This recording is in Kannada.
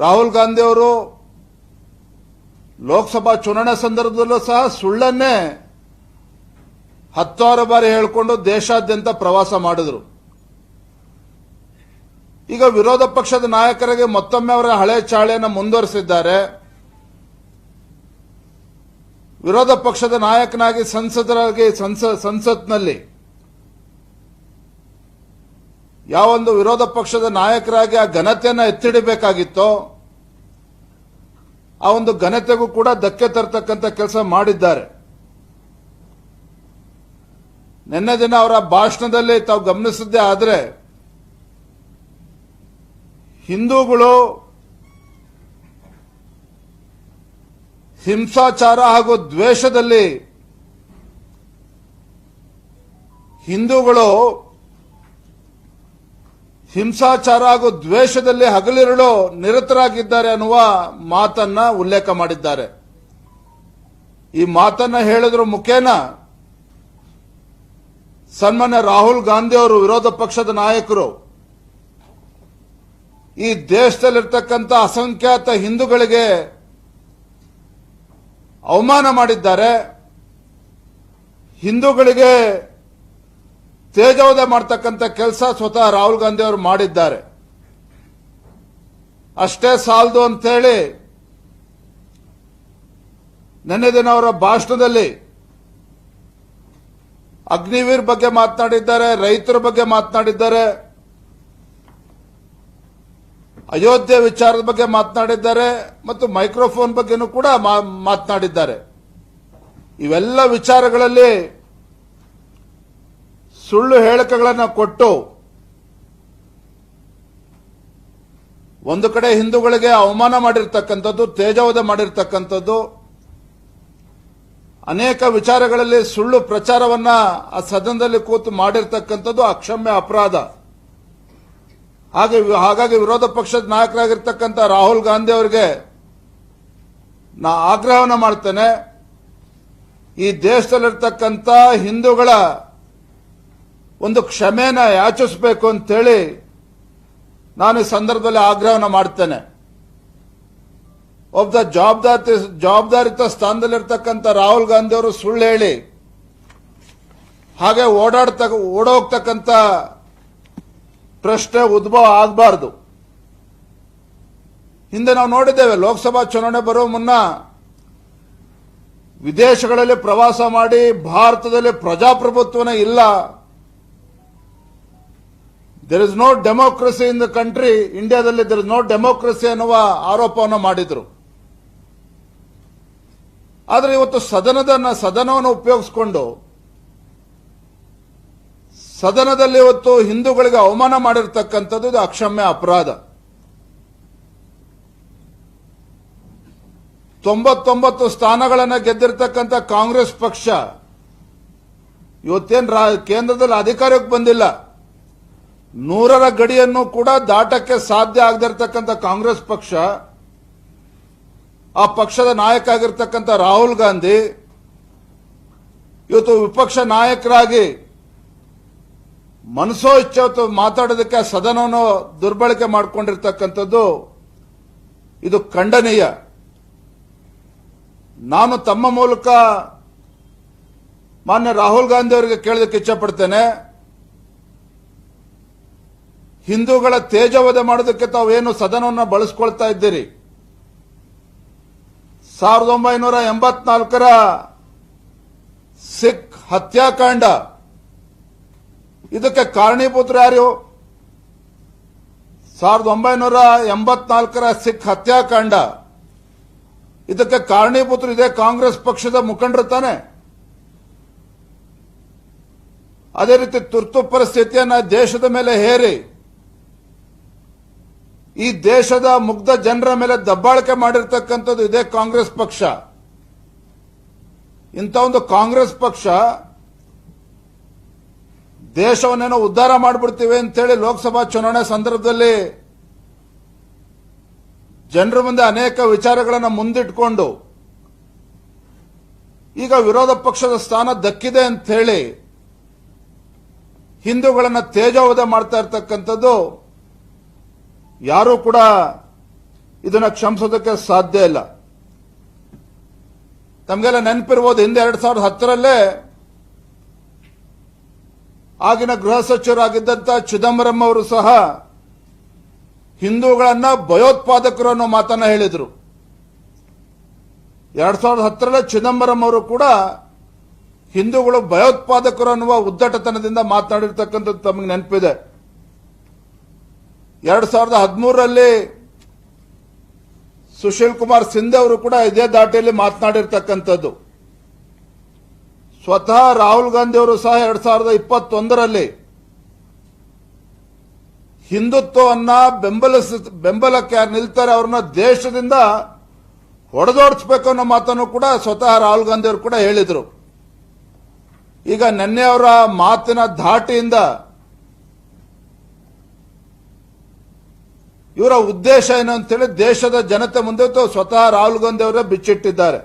ರಾಹುಲ್ ಗಾಂಧಿ ಅವರು ಲೋಕಸಭಾ ಚುನಾವಣೆ ಸಂದರ್ಭದಲ್ಲೂ ಸಹ ಸುಳ್ಳನ್ನೇ ಹತ್ತಾರು ಬಾರಿ ಹೇಳಿಕೊಂಡು ದೇಶಾದ್ಯಂತ ಪ್ರವಾಸ ಮಾಡಿದ್ರು. ಈಗ ವಿರೋಧ ಪಕ್ಷದ ನಾಯಕರಿಗೆ ಮತ್ತೊಮ್ಮೆ ಅವರ ಹಳೆ ಚಾಳೆಯನ್ನು ಮುಂದುವರೆಸಿದ್ದಾರೆ. ವಿರೋಧ ಪಕ್ಷದ ನಾಯಕನಾಗಿ ಸಂಸದರಾಗಿ ಸಂಸ ಸಂಸತ್ನಲ್ಲಿ ಯಾವೊಂದು ವಿರೋಧ ಪಕ್ಷದ ನಾಯಕರಾಗಿ ಆ ಘನತೆಯನ್ನು ಎತ್ತಿಡಬೇಕಾಗಿತ್ತೋ, ಆ ಒಂದು ಘನತೆಗೂ ಕೂಡ ಧಕ್ಕೆ ತರತಕ್ಕಂಥ ಕೆಲಸ ಮಾಡಿದ್ದಾರೆ. ನಿನ್ನೆ ದಿನ ಅವರ ಭಾಷಣದಲ್ಲಿ ತಾವು ಗಮನಿಸಿದ್ದೇ ಆದರೆ, ಹಿಂದೂಗಳು ಹಿಂಸಾಚಾರ ಹಾಗೂ ದ್ವೇಷದಲ್ಲಿ ಹಿಂದೂಗಳು ಹಿಂಸಾಚಾರ ಹಾಗೂ ದ್ವೇಷದಲ್ಲಿ ಹಗಲಿರುಳು ನಿರತರಾಗಿದ್ದಾರೆ ಅನ್ನುವ ಮಾತನ್ನ ಉಲ್ಲೇಖ ಮಾಡಿದ್ದಾರೆ. ಈ ಮಾತನ್ನ ಹೇಳಿದ್ರ ಮುಖೇನ ಸನ್ಮಾನ್ಯ ರಾಹುಲ್ ಗಾಂಧಿ ಅವರು ವಿರೋಧ ಪಕ್ಷದ ನಾಯಕರು. ಈ ದೇಶದಲ್ಲಿರ್ತಕ್ಕಂಥ ಅಸಂಖ್ಯಾತ ಹಿಂದೂಗಳಿಗೆ ಅವಮಾನ ಮಾಡಿದ್ದಾರೆ. ಹಿಂದೂಗಳಿಗೆ ತೇಜೋವಧೆ ಮಾಡ್ತಕ್ಕಂಥ ಕೆಲಸ ಸ್ವತಃ ರಾಹುಲ್ ಗಾಂಧಿ ಅವರು ಮಾಡಿದ್ದಾರೆ. ಅಷ್ಟೇ ಸಾಲದು ಅಂತೇಳಿ ನಿನ್ನೆ ದಿನ ಅವರ ಭಾಷಣದಲ್ಲಿ ಅಗ್ನಿವೀರ್ ಬಗ್ಗೆ ಮಾತನಾಡಿದ್ದಾರೆ, ರೈತರ ಬಗ್ಗೆ ಮಾತನಾಡಿದ್ದಾರೆ, ಅಯೋಧ್ಯೆ ವಿಚಾರದ ಬಗ್ಗೆ ಮಾತನಾಡಿದ್ದಾರೆ ಮತ್ತು ಮೈಕ್ರೋಫೋನ್ ಬಗ್ಗೆನೂ ಕೂಡ ಮಾತನಾಡಿದ್ದಾರೆ. ಇವೆಲ್ಲ ವಿಚಾರಗಳಲ್ಲಿ ಸುಳ್ಳು ಹೇಳಿಕೆಗಳನ್ನು ಕೊಟ್ಟು ಒಂದು ಕಡೆ ಹಿಂದೂಗಳಿಗೆ ಅವಮಾನ ಮಾಡಿರ್ತಕ್ಕಂಥದ್ದು, ತೇಜವಧ ಮಾಡಿರ್ತಕ್ಕಂಥದ್ದು, ಅನೇಕ ವಿಚಾರಗಳಲ್ಲಿ ಸುಳ್ಳು ಪ್ರಚಾರವನ್ನ ಆ ಸದನದಲ್ಲಿ ಕೂತು ಮಾಡಿರ್ತಕ್ಕಂಥದ್ದು ಅಕ್ಷಮ್ಯ ಅಪರಾಧ. ಹಾಗೆ ಹಾಗಾಗಿ ವಿರೋಧ ಪಕ್ಷದ ನಾಯಕರಾಗಿರ್ತಕ್ಕಂಥ ರಾಹುಲ್ ಗಾಂಧಿ ಅವರಿಗೆ ನಾ ಆಗ್ರಹವನ್ನು ಮಾಡ್ತೇನೆ. ಈ ದೇಶದಲ್ಲಿರ್ತಕ್ಕಂಥ ಹಿಂದೂಗಳ ಒಂದು ಕ್ಷಮೆನ ಯಾಚಿಸಬೇಕು ಅಂತೇಳಿ ನಾನು ಈ ಸಂದರ್ಭದಲ್ಲಿ ಆಗ್ರಹವನ್ನು ಮಾಡ್ತೇನೆ. ಒಬ್ಬ ಜವಾಬ್ದಾರಿ, ಜವಾಬ್ದಾರಿತ ಸ್ಥಾನದಲ್ಲಿರ್ತಕ್ಕಂಥ ರಾಹುಲ್ ಗಾಂಧಿ ಅವರು ಸುಳ್ಳು ಹೇಳಿ, ಹಾಗೆ ಓಡಾಡ್ತ, ಓಡೋಗ್ತಕ್ಕಂಥ ಪ್ರಶ್ನೆ ಉದ್ಭವ ಆಗಬಾರ್ದು. ಹಿಂದೆ ನಾವು ನೋಡಿದ್ದೇವೆ, ಲೋಕಸಭಾ ಚುನಾವಣೆ ಬರುವ ಮುನ್ನ ವಿದೇಶಗಳಲ್ಲಿ ಪ್ರವಾಸ ಮಾಡಿ ಭಾರತದಲ್ಲಿ ಪ್ರಜಾಪ್ರಭುತ್ವನೇ ಇಲ್ಲ. There is no democracy in the country ಇಂಡಿಯಾದಲ್ಲಿ ದೇರ್ ಇಸ್ ನೋ ಡೆಮೋಕ್ರಸಿ ಅನ್ನುವ ಆರೋಪವನ್ನು ಮಾಡಿದ್ರು. ಆದರೆ ಇವತ್ತು ಸದನದ ಸದನವನ್ನು ಉಪಯೋಗಿಸಿಕೊಂಡು ಸದನದಲ್ಲಿ ಇವತ್ತು ಹಿಂದೂಗಳಿಗೆ ಅವಮಾನ ಮಾಡಿರ್ತಕ್ಕಂಥದ್ದು ಇದು ಅಕ್ಷಮ್ಯ ಅಪರಾಧ. ತೊಂಬತ್ತೊಂಬತ್ತು ಸ್ಥಾನಗಳನ್ನು ಗೆದ್ದಿರ್ತಕ್ಕಂಥ ಕಾಂಗ್ರೆಸ್ ಪಕ್ಷ ಇವತ್ತೇನು ಕೇಂದ್ರದಲ್ಲಿ ಅಧಿಕಾರಕ್ಕೆ ಬಂದಿಲ್ಲ. ನೂರರ ಗಡಿಯನ್ನು ಕೂಡ ದಾಟಕ್ಕೆ ಸಾಧ್ಯ ಆಗದಿರ್ತಕ್ಕಂಥ ಕಾಂಗ್ರೆಸ್ ಪಕ್ಷ, ಆ ಪಕ್ಷದ ನಾಯಕ ಆಗಿರ್ತಕ್ಕಂಥ ರಾಹುಲ್ ಗಾಂಧಿ, ಇವತ್ತು ವಿಪಕ್ಷ ನಾಯಕರಾಗಿ ಮನಸೋ ಇಚ್ಛೆ ಮಾತಾಡೋದಕ್ಕೆ ಸದನವನ್ನು ದುರ್ಬಳಕೆ ಮಾಡಿಕೊಂಡಿರ್ತಕ್ಕಂಥದ್ದು ಇದು ಖಂಡನೀಯ. ನಾನು ತಮ್ಮ ಮೂಲಕ ಮಾನ್ಯ ರಾಹುಲ್ ಗಾಂಧಿ ಅವರಿಗೆ ಕೇಳೋದಕ್ಕೆ ಇಚ್ಛಪಡ್ತೇನೆ ಹಿಂದೂಗಳ ತೇಜವಧೆ ಮಾಡೋದಕ್ಕೆ ತಾವೇನು ಸದನವನ್ನು ಬಳಸ್ಕೊಳ್ತಾ ಇದ್ದೀರಿ? ಸಾವಿರದ ಒಂಬೈನೂರ ಎಂಬತ್ನಾಲ್ಕರ ಸಿಖ್ ಹತ್ಯಾಕಾಂಡ. ಇದಕ್ಕೆ ಕಾರಣೀಭೂತರು ಯಾರು? ಸಾವಿರದ ಒಂಬೈನೂರ ಎಂಬತ್ನಾಲ್ಕರ ಸಿಖ್ ಹತ್ಯಾಕಾಂಡ. ಇದಕ್ಕೆ ಕಾರಣೀಭೂತರು ಇದೇ ಕಾಂಗ್ರೆಸ್ ಪಕ್ಷದ ಮುಖಂಡರು ತಾನೆ. ಅದೇ ರೀತಿ ತುರ್ತು ಪರಿಸ್ಥಿತಿಯನ್ನು ದೇಶದ ಮೇಲೆ ಹೇರಿ. ಈ ದೇಶದ ಮುಗ್ಧ ಜನರ ಮೇಲೆ ದಬ್ಬಾಳಿಕೆ ಮಾಡಿರ್ತಕ್ಕಂಥದ್ದು ಇದೇ ಕಾಂಗ್ರೆಸ್ ಪಕ್ಷ. ಇಂಥ ಒಂದು ಕಾಂಗ್ರೆಸ್ ಪಕ್ಷ ದೇಶವನ್ನೇನೋ ಉದ್ಧಾರ ಮಾಡಿಬಿಡ್ತೀವಿ ಅಂತೇಳಿ ಲೋಕಸಭಾ ಚುನಾವಣೆ ಸಂದರ್ಭದಲ್ಲಿ ಜನರ ಮುಂದೆ ಅನೇಕ ವಿಚಾರಗಳನ್ನು ಮುಂದಿಟ್ಕೊಂಡು ಈಗ ವಿರೋಧ ಪಕ್ಷದ ಸ್ಥಾನ ದಕ್ಕಿದೆ ಅಂತ ಹೇಳಿ ಹಿಂದೂಗಳನ್ನು ತೇಜೋವಧೆ ಮಾಡ್ತಾ ಇರ್ತಕ್ಕಂಥದ್ದು ಯಾರೂ ಕೂಡ ಇದನ್ನ ಕ್ಷಮಿಸೋದಕ್ಕೆ ಸಾಧ್ಯ ಇಲ್ಲ. ತಮಗೆಲ್ಲ ನೆನಪಿರ್ಬೋದು, ಹಿಂದೆ ಎರಡ್ ಸಾವಿರದ ಹತ್ತರಲ್ಲೇ ಆಗಿನ ಗೃಹ ಸಚಿವರಾಗಿದ್ದಂತ ಚಿದಂಬರಂ ಅವರು ಸಹ ಹಿಂದೂಗಳನ್ನ ಭಯೋತ್ಪಾದಕರು ಅನ್ನೋ ಮಾತನ್ನ ಹೇಳಿದರು. ಎರಡ್ ಸಾವಿರದ ಹತ್ತರಲ್ಲೇ ಚಿದಂಬರಂ ಅವರು ಕೂಡ ಹಿಂದೂಗಳು ಭಯೋತ್ಪಾದಕರು ಅನ್ನುವ ಉದ್ದಟತನದಿಂದ ಮಾತನಾಡಿರ್ತಕ್ಕಂಥದ್ದು ತಮಗೆ ನೆನಪಿದೆ. ಎರಡ್ ಸಾವಿರದ ಹದಿಮೂರರಲ್ಲಿ ಸುಶೀಲ್ ಕುಮಾರ್ ಸಿಂಧೆ ಅವರು ಕೂಡ ಇದೇ ದಾಟಿಯಲ್ಲಿ ಮಾತನಾಡಿರ್ತಕ್ಕಂಥದ್ದು. ಸ್ವತಃ ರಾಹುಲ್ ಗಾಂಧಿ ಅವರು ಸಹ ಎರಡ್ ಸಾವಿರದ ಇಪ್ಪತ್ತೊಂದರಲ್ಲಿ ಹಿಂದುತ್ವವನ್ನು ಬೆಂಬಲಿಸ, ಬೆಂಬಲಕ್ಕೆ ಯಾರು ನಿಲ್ತಾರೆ ಅವ್ರನ್ನ ದೇಶದಿಂದ ಹೊಡೆದೋಡಿಸ್ಬೇಕು ಅನ್ನೋ ಮಾತನ್ನು ಕೂಡ ಸ್ವತಃ ರಾಹುಲ್ ಗಾಂಧಿ ಅವರು ಕೂಡ ಹೇಳಿದರು. ಈಗ ನಿನ್ನೆ ಅವರ ಮಾತಿನ ಧಾಟಿಯಿಂದ ಇವರ ಉದ್ದೇಶ ಏನು ಅಂತೇಳಿ ದೇಶದ ಜನತೆ ಮುಂದೆ ಇವತ್ತು ಸ್ವತಃ ರಾಹುಲ್ ಗಾಂಧಿ ಅವರೇ ಬಿಚ್ಚಿಟ್ಟಿದ್ದಾರೆ